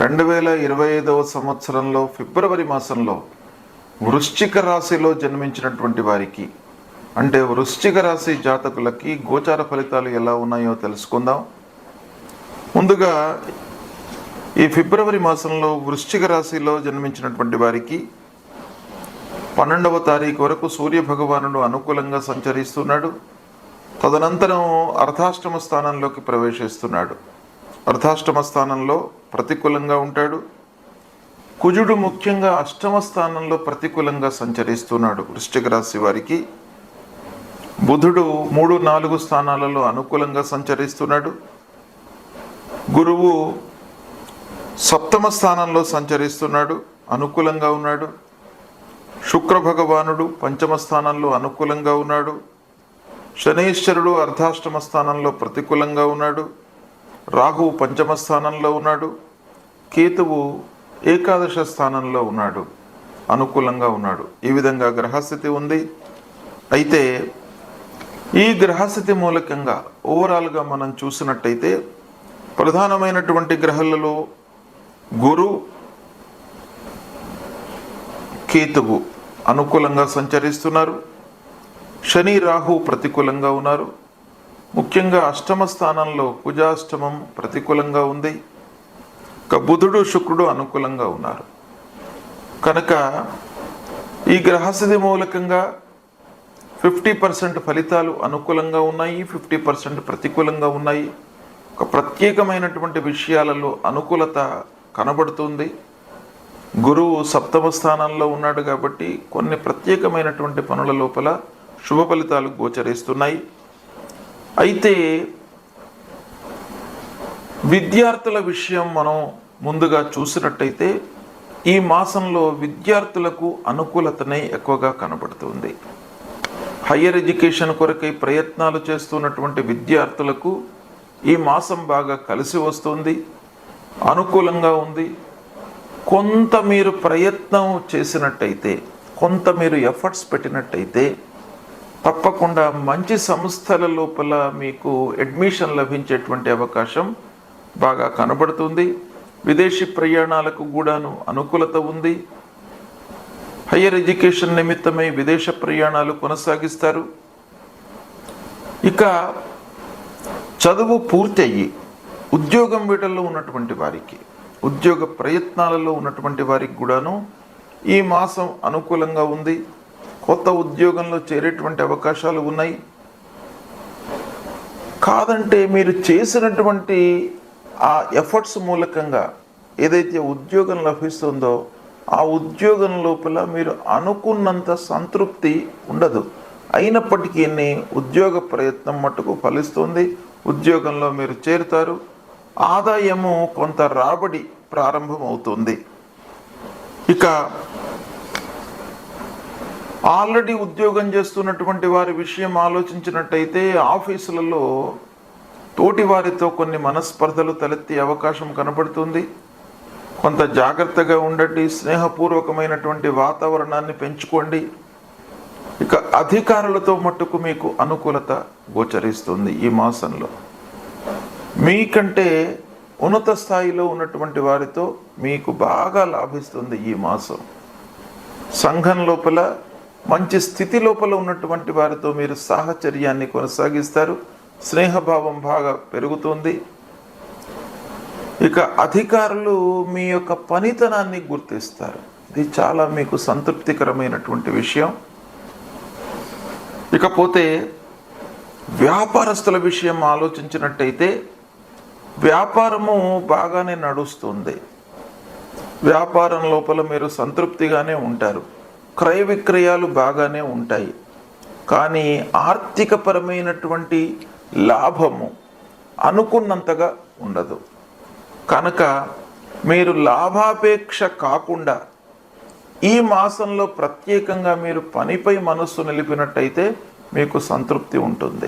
రెండు వేల ఇరవై ఐదవ సంవత్సరంలో ఫిబ్రవరి మాసంలో వృశ్చిక రాశిలో జన్మించినటువంటి వారికి అంటే వృశ్చిక రాశి జాతకులకి గోచార ఫలితాలు ఎలా ఉన్నాయో తెలుసుకుందాం. ముందుగా ఈ ఫిబ్రవరి మాసంలో వృశ్చిక రాశిలో జన్మించినటువంటి వారికి పన్నెండవ తారీఖు వరకు సూర్య భగవానుడు అనుకూలంగా సంచరిస్తున్నాడు. తదనంతరం అర్ధాష్టమ స్థానంలోకి ప్రవేశిస్తున్నాడు. అర్ధాష్టమ స్థానంలో ప్రతికూలంగా ఉంటాడు. కుజుడు ముఖ్యంగా అష్టమ స్థానంలో ప్రతికూలంగా సంచరిస్తున్నాడు. వృశ్చిక రాశి వారికి బుధుడు మూడు నాలుగు స్థానాలలో అనుకూలంగా సంచరిస్తున్నాడు. గురువు సప్తమ స్థానంలో సంచరిస్తున్నాడు. అనుకూలంగా ఉన్నాడు. శుక్ర భగవానుడు పంచమ స్థానంలో అనుకూలంగా ఉన్నాడు. శనీశ్వరుడు అర్ధాష్టమ స్థానంలో ప్రతికూలంగా ఉన్నాడు. రాహువు పంచమ స్థానంలో ఉన్నాడు కేతువు ఏకాదశ స్థానంలో ఉన్నాడు అనుకూలంగా ఉన్నాడు. ఈ విధంగా గ్రహస్థితి ఉంది. అయితే ఈ గ్రహస్థితి మూలకంగా ఓవరాల్గా మనం చూసినట్టయితే ప్రధానమైనటువంటి గ్రహాలలో గురు కేతువు అనుకూలంగా సంచరిస్తున్నారు. శని రాహు ప్రతికూలంగా ఉన్నారు. ముఖ్యంగా అష్టమ స్థానంలో కుజాష్టమం ప్రతికూలంగా ఉంది. ఇక బుధుడు శుక్రుడు అనుకూలంగా ఉన్నారు. కనుక ఈ గ్రహస్థితి మూలకంగా ఫిఫ్టీ పర్సెంట్ ఫలితాలు అనుకూలంగా ఉన్నాయి ఫిఫ్టీ పర్సెంట్ ప్రతికూలంగా ఉన్నాయి. ఒక ప్రత్యేకమైనటువంటి విషయాలలో అనుకూలత కనబడుతుంది. గురువు సప్తమ స్థానంలో ఉన్నాడు కాబట్టి కొన్ని ప్రత్యేకమైనటువంటి పనుల లోపల శుభ ఫలితాలు గోచరిస్తున్నాయి. అయితే విద్యార్థుల విషయం మనం ముందుగా చూసినట్టయితే ఈ మాసంలో విద్యార్థులకు అనుకూలతనే ఎక్కువగా కనబడుతుంది. హయ్యర్ ఎడ్యుకేషన్ కొరకై ప్రయత్నాలు చేస్తున్నటువంటి విద్యార్థులకు ఈ మాసం బాగా కలిసి వస్తుంది. అనుకూలంగా ఉంది. కొంత మీరు ప్రయత్నం చేసినట్టయితే కొంత మీరు ఎఫర్ట్స్ పెట్టినట్టయితే తప్పకుండా మంచి సంస్థల లోపల మీకు అడ్మిషన్ లభించేటువంటి అవకాశం బాగా కనబడుతుంది. విదేశీ ప్రయాణాలకు కూడాను అనుకూలత ఉంది. హయ్యర్ ఎడ్యుకేషన్ నిమిత్తమై విదేశ ప్రయాణాలు కొనసాగిస్తారు. ఇక చదువు పూర్తి అయ్యి ఉద్యోగం వీటల్లో ఉన్నటువంటి వారికి ఉద్యోగ ప్రయత్నాలలో ఉన్నటువంటి వారికి కూడాను ఈ మాసం అనుకూలంగా ఉంది. కొత్త ఉద్యోగంలో చేరేటువంటి అవకాశాలు ఉన్నాయి. కాదంటే మీరు చేసినటువంటి ఆ ఎఫర్ట్స్ మూలకంగా ఏదైతే ఉద్యోగం లభిస్తుందో ఆ ఉద్యోగం లోపల మీరు అనుకున్నంత సంతృప్తి ఉండదు. అయినప్పటికీ ఉద్యోగ ప్రయత్నం మట్టుకు ఫలిస్తుంది. ఉద్యోగంలో మీరు చేరుతారు. ఆదాయము కొంత రాబడి ప్రారంభమవుతుంది. ఇక ఆల్రెడీ ఉద్యోగం చేస్తున్నటువంటి వారి విషయం ఆలోచించినట్టయితే ఆఫీసులలో తోటి వారితో కొన్ని మనస్పర్ధలు తలెత్తే అవకాశం కనబడుతుంది. కొంత జాగ్రత్తగా ఉండండి స్నేహపూర్వకమైనటువంటి వాతావరణాన్ని పెంచుకోండి. ఇక అధికారులతో మట్టుకు మీకు అనుకూలత గోచరిస్తుంది ఈ మాసంలో. మీకంటే ఉన్నత స్థాయిలో ఉన్నటువంటి వారితో మీకు బాగా లాభిస్తుంది ఈ మాసం. సంఘం లోపల మంచి స్థితి లోపల ఉన్నటువంటి వారితో మీరు సాహచర్యాన్ని కొనసాగిస్తారు. స్నేహభావం బాగా పెరుగుతుంది. ఇక అధికారులు మీ యొక్క పనితనాన్ని గుర్తిస్తారు. ఇది చాలా మీకు సంతృప్తికరమైనటువంటి విషయం. ఇకపోతే వ్యాపారస్తుల విషయం ఆలోచించినట్టయితే వ్యాపారము బాగానే నడుస్తుంది. వ్యాపారం లోపల మీరు సంతృప్తిగానే ఉంటారు. క్రయ విక్రయాలు బాగానే ఉంటాయి. కానీ ఆర్థికపరమైనటువంటి లాభము అనుకున్నంతగా ఉండదు. కనుక మీరు లాభాపేక్ష కాకుండా ఈ మాసంలో ప్రత్యేకంగా మీరు పనిపై మనస్సు నిలిపినట్టయితే మీకు సంతృప్తి ఉంటుంది.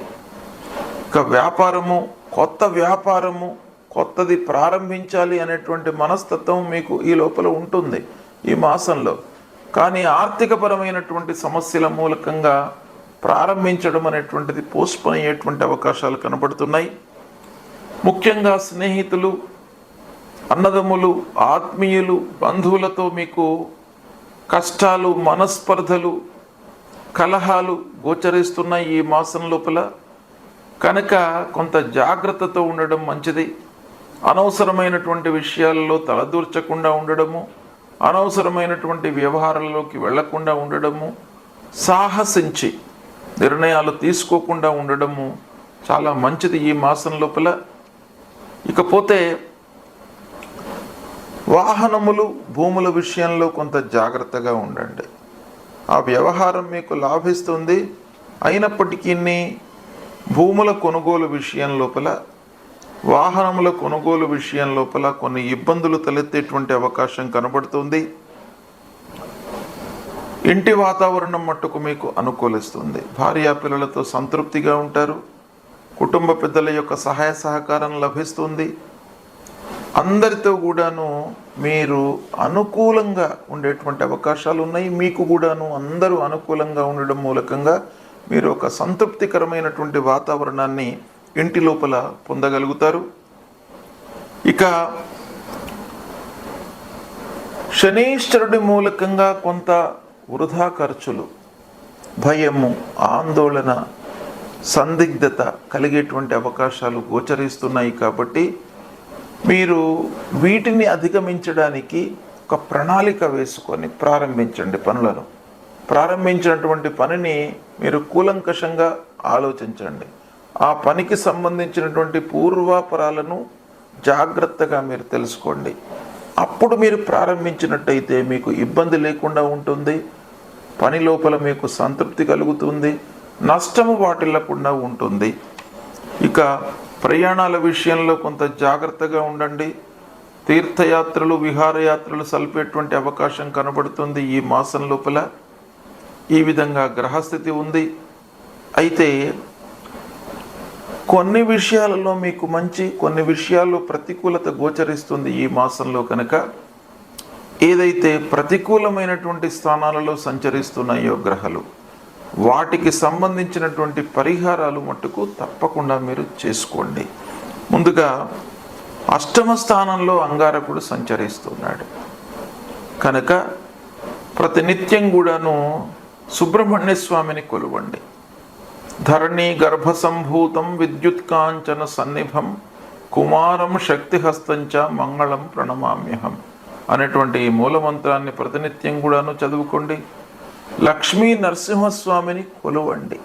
ఇక వ్యాపారము కొత్త వ్యాపారము కొత్తది ప్రారంభించాలి అనేటువంటి మనస్తత్వం మీకు ఈ లోపల ఉంటుంది. ఈ మాసంలో కానీ ఆర్థికపరమైనటువంటి సమస్యల మూలకంగా ప్రారంభించడం అనేటువంటిది పోస్ట్పోన్ అయ్యేటువంటి అవకాశాలు కనబడుతున్నాయి. ముఖ్యంగా స్నేహితులు అన్నదమ్ములు ఆత్మీయులు బంధువులతో మీకు కష్టాలు మనస్పర్ధలు కలహాలు గోచరిస్తున్నాయి ఈ మాసం లోపల. కనుక కొంత జాగ్రత్తతో ఉండడం మంచిది. అనవసరమైనటువంటి విషయాల్లో తలదూర్చకుండా ఉండడము అనవసరమైనటువంటి వ్యవహారాల్లోకి వెళ్ళకుండా ఉండడము సాహసించి నిర్ణయాలు తీసుకోకుండా ఉండడము చాలా మంచిది ఈ మాసం లోపల. ఇకపోతే వాహనములు భూముల విషయంలో కొంత జాగ్రత్తగా ఉండండి. ఆ వ్యవహారం మీకు లాభిస్తుంది. అయినప్పటికీ భూముల కొనుగోలు విషయం లోపల వాహనముల కొనుగోలు విషయం లోపల కొన్ని ఇబ్బందులు తలెత్తేటువంటి అవకాశం కనబడుతుంది. ఇంటి వాతావరణం మట్టుకు మీకు అనుకూలిస్తుంది. భార్యా పిల్లలతో సంతృప్తిగా ఉంటారు. కుటుంబ పెద్దల యొక్క సహాయ సహకారం లభిస్తుంది. అందరితో కూడాను మీరు అనుకూలంగా ఉండేటువంటి అవకాశాలు ఉన్నాయి. మీకు కూడాను అందరూ అనుకూలంగా ఉండడం మూలకంగా మీరు ఒక సంతృప్తికరమైనటువంటి వాతావరణాన్ని ఇంటి లోపల పొందగలుగుతారు. ఇక శనీశ్వరుడి మూలకంగా కొంత వృధా ఖర్చులు భయము ఆందోళన సందిగ్ధత కలిగేటువంటి అవకాశాలు గోచరిస్తున్నాయి కాబట్టి మీరు వీటిని అధిగమించడానికి ఒక ప్రణాళిక వేసుకొని ప్రారంభించండి పనులను. ప్రారంభించినటువంటి పనిని మీరు కూలంకషంగా ఆలోచించండి. ఆ పనికి సంబంధించినటువంటి పూర్వాపరాలను జాగ్రత్తగా మీరు తెలుసుకోండి. అప్పుడు మీరు ప్రారంభించినట్టయితే మీకు ఇబ్బంది లేకుండా ఉంటుంది. పని లోపల మీకు సంతృప్తి కలుగుతుంది. నష్టము వాటిల్లకుండా ఉంటుంది. ఇక ప్రయాణాల విషయంలో కొంత జాగ్రత్తగా ఉండండి. తీర్థయాత్రలు విహారయాత్రలు సల్పేటువంటి అవకాశం కనబడుతుంది ఈ మాసం లోపల. ఈ విధంగా గ్రహస్థితి ఉంది. అయితే కొన్ని విషయాలలో మీకు మంచి కొన్ని విషయాల్లో ప్రతికూలత గోచరిస్తుంది ఈ మాసంలో కనుక. ఏదైతే ప్రతికూలమైనటువంటి స్థానాలలో సంచరిస్తున్నాయో గ్రహాలు వాటికి సంబంధించినటువంటి పరిహారాలు మట్టుకు తప్పకుండా మీరు చేసుకోండి. ముందుగా అష్టమ స్థానంలో అంగారకుడు సంచరిస్తున్నాడు. కనుక ప్రతినిత్యం కూడాను సుబ్రహ్మణ్య స్వామిని కొలువండి. ధరణి గర్భసంభూతం విద్యుత్ కాంచన సన్నిభం కుమారం శక్తిహస్తంచ మంగళం ప్రణమామ్యహం అనేటువంటి ఈ మూలమంత్రాన్ని ప్రతినిత్యం కూడాను చదువుకోండి. లక్ష్మీ నరసింహస్వామిని కొలవండి.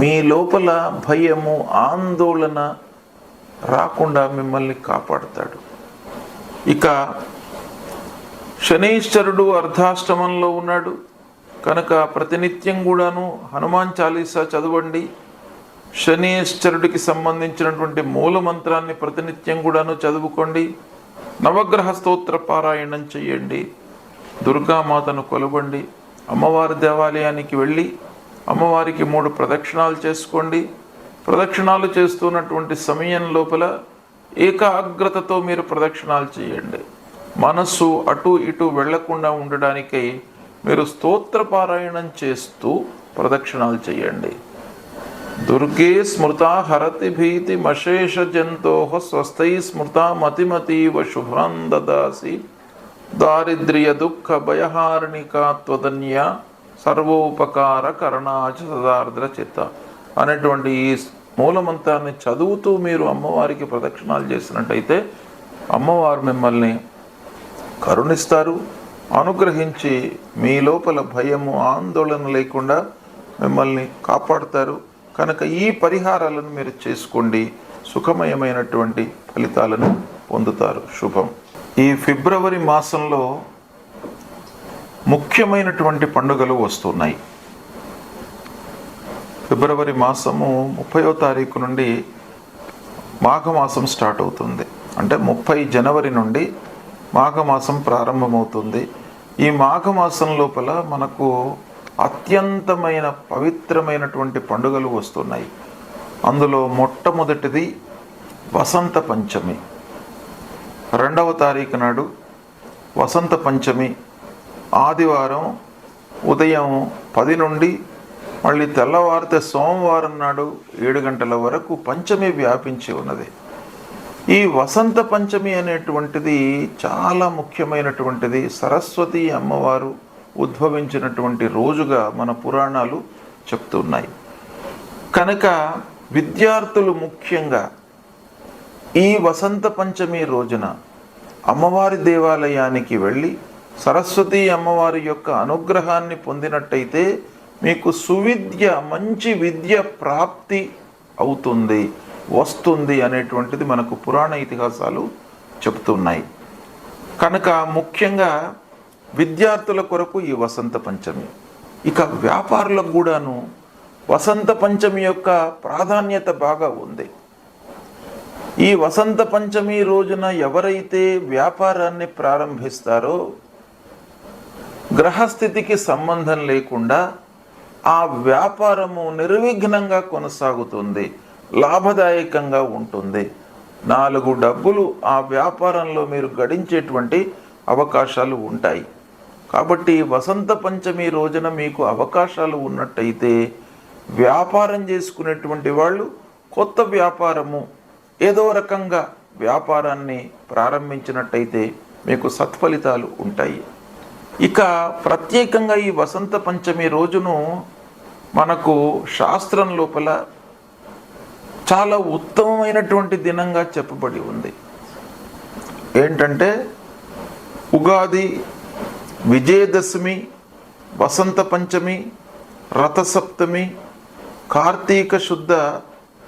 మీ లోపల భయము ఆందోళన రాకుండా మిమ్మల్ని కాపాడుతాడు. ఇక శనీశ్వరుడు అర్ధాష్టమంలో ఉన్నాడు. కనుక ప్రతినిత్యం కూడాను హనుమాన్ చాలీసా చదవండి. శనీశ్వరుడికి సంబంధించినటువంటి మూల మంత్రాన్ని ప్రతినిత్యం కూడాను చదువుకోండి. నవగ్రహ స్తోత్ర పారాయణం చేయండి. దుర్గామాతను కొలవండి. అమ్మవారి దేవాలయానికి వెళ్ళి అమ్మవారికి మూడు ప్రదక్షిణాలు చేసుకోండి. ప్రదక్షిణాలు చేస్తున్నటువంటి సమయం లోపల ఏకాగ్రతతో మీరు ప్రదక్షిణాలు చేయండి. మనస్సు అటు ఇటు వెళ్ళకుండా ఉండడానికై మీరు స్తోత్ర పారాయణం చేస్తూ ప్రదక్షిణాలు చేయండి. దుర్గే స్మృతా హరతి భీతి మశేష జంతో స్వస్థై స్మృతా మతిమతీవ శుభ్రం దాసి దారిద్ర్య దుఃఖ భయహారణికా త్వదన్య సర్వోపకార కరణాచ సదార్ద్ర చిత్త అనేటువంటి ఈ మూలమంత్రాన్ని చదువుతూ మీరు అమ్మవారికి ప్రదక్షిణాలు చేసినట్టయితే అమ్మవారు మిమ్మల్ని కరుణిస్తారు. అనుగ్రహించి మీ లోపల భయము ఆందోళన లేకుండా మిమ్మల్ని కాపాడుతారు. కనుక ఈ పరిహారాలను మీరు చేసుకోండి. సుఖమయమైనటువంటి ఫలితాలను పొందుతారు. శుభం. ఈ ఫిబ్రవరి మాసంలో ముఖ్యమైనటువంటి పండుగలు వస్తున్నాయి. ఫిబ్రవరి మాసము ముప్పయో తారీఖు నుండి మాఘమాసం స్టార్ట్ అవుతుంది. అంటే ముప్పై జనవరి నుండి మాఘమాసం ప్రారంభమవుతుంది. ఈ మాఘమాసం లోపల మనకు అత్యంతమైన పవిత్రమైనటువంటి పండుగలు వస్తున్నాయి. అందులో మొట్టమొదటిది వసంత పంచమి. రెండవ తారీఖు నాడు వసంత పంచమి. ఆదివారం ఉదయం పది నుండి మళ్ళీ తెల్లవారితే సోమవారం నాడు ఏడు గంటల వరకు పంచమి వ్యాపించి ఉన్నది. ఈ వసంత పంచమి అనేటువంటిది చాలా ముఖ్యమైనటువంటిది. సరస్వతి అమ్మవారు ఉద్భవించినటువంటి రోజుగా మన పురాణాలు చెప్తున్నాయి కనుక విద్యార్థులు ముఖ్యంగా ఈ వసంత పంచమి రోజున అమ్మవారి దేవాలయానికి వెళ్ళి సరస్వతి అమ్మవారి యొక్క అనుగ్రహాన్ని పొందినట్టయితే మీకు సువిద్య మంచి విద్య ప్రాప్తి అవుతుంది. వస్తుంది అనేటువంటిది మనకు పురాణ ఇతిహాసాలు చెబుతున్నాయి. కనుక ముఖ్యంగా విద్యార్థుల కొరకు ఈ వసంత పంచమి. ఇక వ్యాపారులకు కూడాను వసంత పంచమి యొక్క ప్రాధాన్యత బాగా ఉంది. ఈ వసంత పంచమి రోజున ఎవరైతే వ్యాపారాన్ని ప్రారంభిస్తారో గ్రహస్థితికి సంబంధం లేకుండా ఆ వ్యాపారము నిర్విఘ్నంగా కొనసాగుతుంది. లాభదాయకంగా ఉంటుంది. నాలుగు డబ్బులు ఆ వ్యాపారంలో మీరు గడించేటువంటి అవకాశాలు ఉంటాయి. కాబట్టి వసంత పంచమి రోజున మీకు అవకాశాలు ఉన్నట్టయితే వ్యాపారం చేసుకునేటువంటి వాళ్ళు కొత్త వ్యాపారము ఏదో రకంగా వ్యాపారాన్ని ప్రారంభించినట్టయితే మీకు సత్ఫలితాలు ఉంటాయి. ఇక ప్రత్యేకంగా ఈ వసంత పంచమి రోజును మనకు శాస్త్రం లోపల చాలా ఉత్తమమైనటువంటి దినంగా చెప్పబడి ఉంది. ఏంటంటే ఉగాది విజయదశమి వసంత పంచమి రథసప్తమి కార్తీక శుద్ధ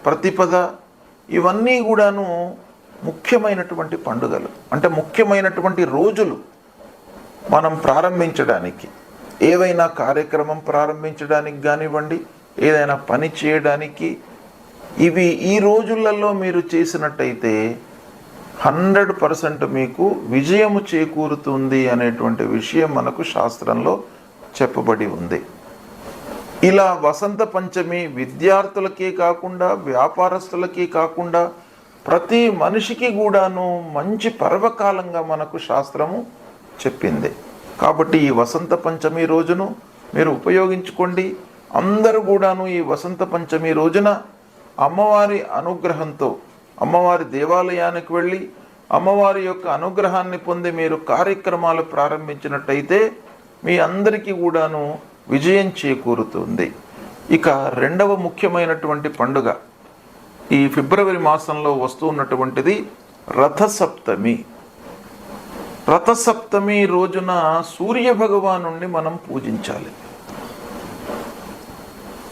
ప్రతిపద ఇవన్నీ కూడాను ముఖ్యమైనటువంటి పండుగలు. అంటే ముఖ్యమైనటువంటి రోజులు మనం ప్రారంభించడానికి. ఏవైనా కార్యక్రమం ప్రారంభించడానికి కానివ్వండి ఏదైనా పని చేయడానికి ఇవి ఈ రోజులలో మీరు చేసినట్టయితే హండ్రెడ్ పర్సెంట్ మీకు విజయము చేకూరుతుంది అనేటువంటి విషయం మనకు శాస్త్రంలో చెప్పబడి ఉంది. ఇలా వసంత పంచమి విద్యార్థులకే కాకుండా వ్యాపారస్తులకే కాకుండా ప్రతి మనిషికి కూడాను మంచి పర్వకాలంగా మనకు శాస్త్రము చెప్పింది. కాబట్టి ఈ వసంత పంచమి రోజును మీరు ఉపయోగించుకోండి. అందరూ కూడాను ఈ వసంత పంచమి రోజున అమ్మవారి అనుగ్రహంతో అమ్మవారి దేవాలయానికి వెళ్ళి అమ్మవారి యొక్క అనుగ్రహాన్ని పొంది మీరు కార్యక్రమాలు ప్రారంభించినట్టయితే మీ అందరికీ కూడాను విజయం చేకూరుతుంది. ఇక రెండవ ముఖ్యమైనటువంటి పండుగ. ఈ ఫిబ్రవరి మాసంలో వస్తున్నటువంటిది రథసప్తమి. రథసప్తమి రోజున సూర్య భగవానుణ్ణి మనం పూజించాలి.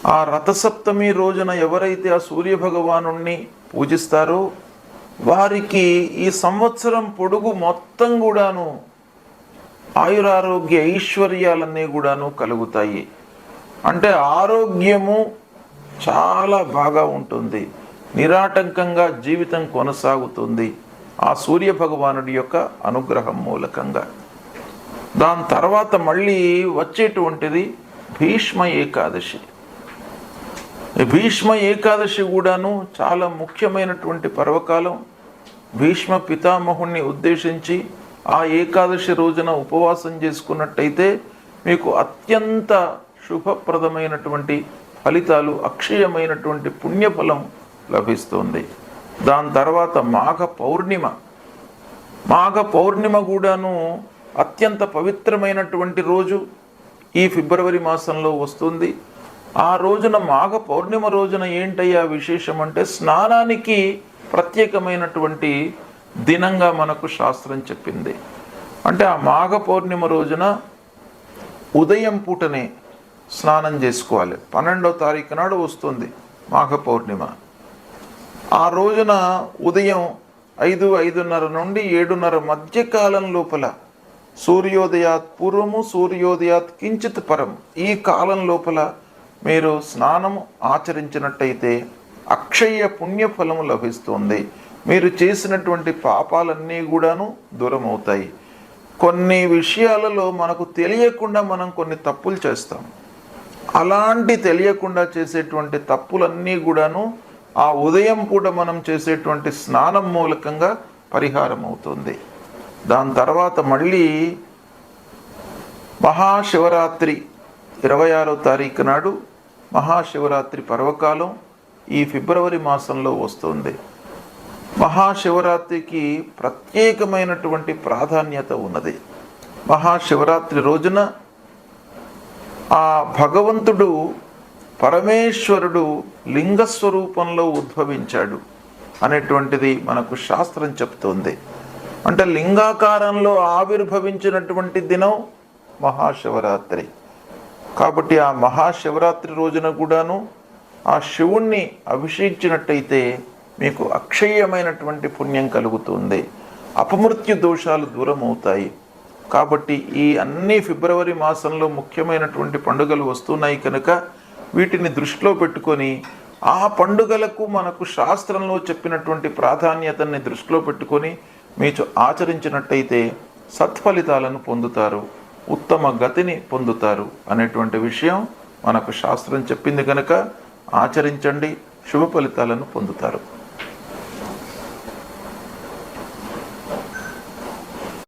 ఆ రథసప్తమి రోజున ఎవరైతే ఆ సూర్య భగవానుణ్ణి పూజిస్తారో వారికి ఈ సంవత్సరం పొడుగు మొత్తం కూడాను ఆయురారోగ్య ఐశ్వర్యాలన్నీ కూడాను కలుగుతాయి. అంటే ఆరోగ్యము చాలా బాగా ఉంటుంది. నిరాటంకంగా జీవితం కొనసాగుతుంది ఆ సూర్య భగవానుడి యొక్క అనుగ్రహం మూలకంగా. దాని తర్వాత మళ్ళీ వచ్చేటువంటిది భీష్మ ఏకాదశి. భీష్మ ఏకాదశి కూడాను చాలా ముఖ్యమైనటువంటి పర్వకాలం. భీష్మ పితామహుణ్ణి ఉద్దేశించి ఆ ఏకాదశి రోజున ఉపవాసం చేసుకున్నట్టయితే మీకు అత్యంత శుభప్రదమైనటువంటి ఫలితాలు అక్షయమైనటువంటి పుణ్యఫలం లభిస్తుంది. దాని తర్వాత మాఘ పౌర్ణిమ. మాఘ పౌర్ణిమ కూడాను అత్యంత పవిత్రమైనటువంటి రోజు ఈ ఫిబ్రవరి మాసంలో వస్తుంది. ఆ రోజున మాఘ పౌర్ణిమ రోజున ఏంటయ్యా విశేషం అంటే స్నానానికి ప్రత్యేకమైనటువంటి దినంగా మనకు శాస్త్రం చెప్పింది. అంటే ఆ మాఘ పౌర్ణిమ రోజున ఉదయం పూటనే స్నానం చేసుకోవాలి. పన్నెండో తారీఖు నాడు వస్తుంది మాఘ పౌర్ణిమ. ఆ రోజున ఉదయం ఐదు ఐదున్నర నుండి ఏడున్నర మధ్యకాలం లోపల సూర్యోదయాత్ పూర్వము సూర్యోదయాత్ కించిత్ పరం ఈ కాలం లోపల మీరు స్నానం ఆచరించినట్టయితే అక్షయ పుణ్యఫలము లభిస్తుంది. మీరు చేసినటువంటి పాపాలన్నీ కూడాను దూరం అవుతాయి కొన్ని విషయాలలో మనకు తెలియకుండా మనం కొన్ని తప్పులు చేస్తాం. అలాంటి తెలియకుండా చేసేటువంటి తప్పులన్నీ కూడాను ఆ ఉదయం పూట మనం చేసేటువంటి స్నానం మూలకంగా పరిహారం అవుతుంది దాని తర్వాత మళ్ళీ మహాశివరాత్రి ఇరవై ఆరో తారీఖు నాడు మహాశివరాత్రి పర్వకాలం ఈ ఫిబ్రవరి మాసంలో వస్తుంది. మహాశివరాత్రికి ప్రత్యేకమైనటువంటి ప్రాధాన్యత ఉన్నది. మహాశివరాత్రి రోజున ఆ భగవంతుడు పరమేశ్వరుడు లింగస్వరూపంలో ఉద్భవించాడు అనేటువంటిది మనకు శాస్త్రం చెప్తోంది. అంటే లింగాకారంలో ఆవిర్భవించినటువంటి దినం మహాశివరాత్రి. కాబట్టి ఆ మహాశివరాత్రి రోజున కూడాను ఆ శివుణ్ణి అభిషేకించినట్టయితే మీకు అక్షయమైనటువంటి పుణ్యం కలుగుతుంది. అపమృత్యు దోషాలు దూరం అవుతాయి కాబట్టి ఈ అన్ని ఫిబ్రవరి మాసంలో ముఖ్యమైనటువంటి పండుగలు వస్తున్నాయి కనుక వీటిని దృష్టిలో పెట్టుకొని ఆ పండుగలకు మనకు శాస్త్రంలో చెప్పినటువంటి ప్రాధాన్యతని దృష్టిలో పెట్టుకొని మీరు ఆచరించినట్టయితే సత్ఫలితాలను పొందుతారు. ఉత్తమ గతిని పొందుతారు అనేటువంటి విషయం మనకు శాస్త్రం చెప్పింది కనుక ఆచరించండి శుభ ఫలితాలను పొందుతారు.